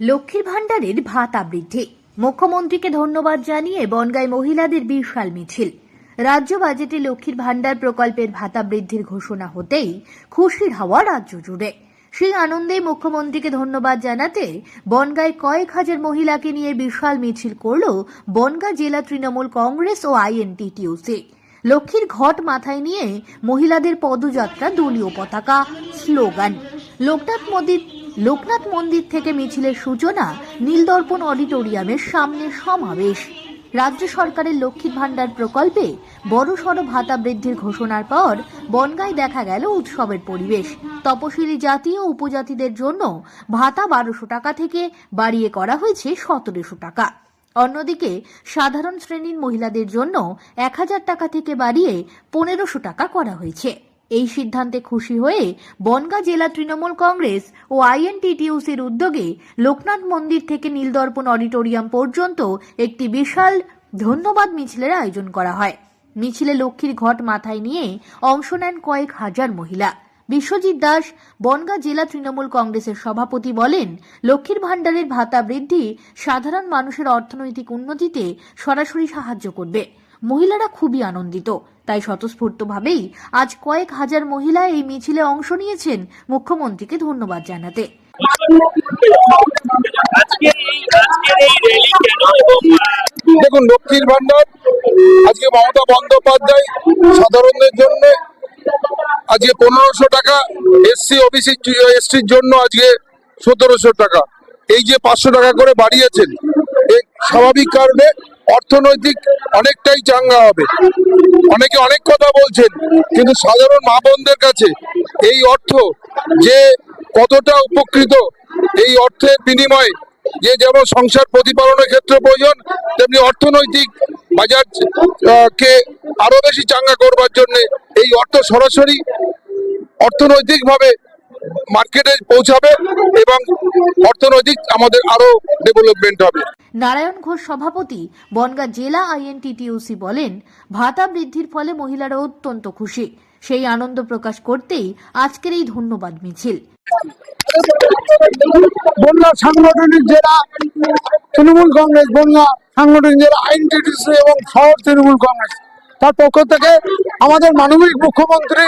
লক্ষ্মীর ভাণ্ডারের ভাতা বৃদ্ধি। মুখ্যমন্ত্রীকে ধন্যবাদ জানিয়ে বনগাঁয় মহিলাদের বিশাল মিছিল। রাজ্য বাজেটে লক্ষ্মীর ভাণ্ডার প্রকল্পের ভাতা বৃদ্ধির ঘোষণা হতেই খুশির হাওয়া রাজ্য জুড়ে। সেই আনন্দে মুখ্যমন্ত্রীকে ধন্যবাদ জানাতে বনগাঁয় কয়েক হাজার মহিলাকে নিয়ে বিশাল মিছিল করল বনগাঁ জেলা তৃণমূল কংগ্রেস ও আইএনটিটিউসি। লক্ষ্মীর ঘট মাথায় নিয়ে মহিলাদের পদযাত্রা দলীয় পতাকা, স্লোগান। লোকনাথ মন্দির লোকনাথ মন্দির থেকে মিছিলের সূচনা নীলদর্পণ অডিটোরিয়ামের সামনে সমাবেশ। রাজ্য সরকারের লক্ষ্মীর ভাণ্ডার প্রকল্পে বড়সড় ভাতা বৃদ্ধির ঘোষণার পর বনগাঁয় দেখা গেল উৎসবের পরিবেশ। তপশিলি জাতি ও উপজাতিদের জন্য ভাতা বারোশো টাকা থেকে বাড়িয়ে করা হয়েছে সতেরোশো টাকা। অন্যদিকে, সাধারণ শ্রেণির মহিলাদের জন্য এক হাজার টাকা থেকে বাড়িয়ে পনেরোশো টাকা করা হয়েছে। এই সিদ্ধান্তে খুশি হয়ে বনগাঁ জেলা তৃণমূল কংগ্রেস ও আইএনটিটিউসির উদ্যোগে লোকনাথ মন্দির থেকে নীলদর্পণ অডিটোরিয়াম পর্যন্ত একটি বিশাল ধন্যবাদ মিছিলের আয়োজন করা হয়। মিছিলে লক্ষ্মীর ঘট মাথায় নিয়ে অংশ নেন কয়েক হাজার মহিলা। বিশ্বজিৎ দাস বনগাঁ জেলা তৃণমূল কংগ্রেসের সভাপতি বলেন লক্ষ্মীর ভাণ্ডারের ভাতা বৃদ্ধি সাধারণ মানুষের অর্থনৈতিক উন্নতিতে সরাসরি সাহায্য করবে। মহিলারা খুবই আনন্দিত। তাই স্বতঃস্ফূর্তভাবেই আজ কয়েক হাজার মহিলা এই মিছিলে অংশ নিয়েছেন। মুখ্যমন্ত্রীকে ধন্যবাদ জানাতে। আজকের এই আজকের এই র্যালি কেন এবং আহ, দেখুন লক্ষ্মীর ভান্ডার আজকে মমতা বন্দ্যোপাধ্যায় সাধারণদের জন্য আজকে পনেরোশো টাকা এসসি ওবিসি এসটির জন্য আজকে সতেরোশো টাকা। এই যে পাঁচশো টাকা করে বাড়িয়েছেন স্বাভাবিক কারণে অর্থনৈতিক অনেকটাই চাঙ্গা হবে। অনেকে অনেক কথা বলছেন, কিন্তু সাধারণ মা বোনদের কাছে এই অর্থ যে কতটা উপকৃত, এই অর্থের বিনিময়ে যে যেমন সংসার প্রতিপালনের ক্ষেত্রে প্রয়োজন, তেমনি অর্থনৈতিক বাজার কে আরও বেশি চাঙ্গা করবার জন্য এই অর্থ সরাসরি অর্থনৈতিকভাবে মার্কেটে পৌঁছাবে এবং অর্থনৈতিক আমাদের আরও ডেভেলপমেন্ট হবে। নারায়ণ ঘোষ সভাপতি বনগাঁ জেলা আইএনটিটিউসি বলেন ভাতা বৃদ্ধির ফলে মহিলারা অত্যন্ত খুশি। সেই আনন্দ প্রকাশ করতেই আজকের এই ধন্যবাদ মিছিল। বনগা সাংগঠনিক জেলা তৃণমূল কংগ্রেস বনগা সাংগঠনিক জেলা আইনটিটিসি এবং শহর তৃণমূল কংগ্রেস। তার পক্ষ থেকে আমাদের মানবিক মুখ্যমন্ত্রী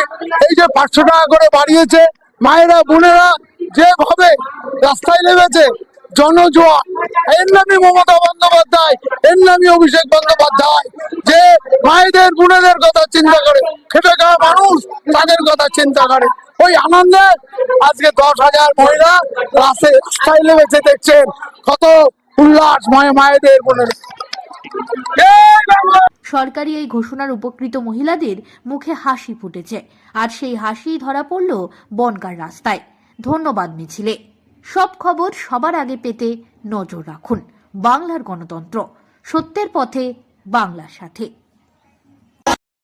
এই যে পাঁচশো টাকা করে বাড়িয়েছে, মায়েরা, বোনেরা যেভাবে রাস্তায় নেমেছে, জনজোয়া, এর নামই মমতা বন্দ্যোপাধ্যায়, এর নামই অভিষেক বন্দ্যোপাধ্যায়, যে মায়েদের, বোনেদের কথা চিন্তা করে, খেটে খাওয়া মানুষ তাদের কথা চিন্তা করে ওই আনন্দে আজকে দশ হাজার মহিলা রাস্তায় রাস্তায় নেমেছে, দেখছেন কত উল্লাস, মায়ে, মায়েদের বোনের! সরকারি এই ঘোষণার উপকৃত মহিলাদের মুখে হাসি ফুটেছে। আর সেই হাসি ধরা পড়ল বনকার রাস্তায়। ধন্যবাদ মিছিলে। সব খবর সবার আগে পেতে নজর রাখুন। বাংলার গণতন্ত্র। সত্যের পথে বাংলার সাথে।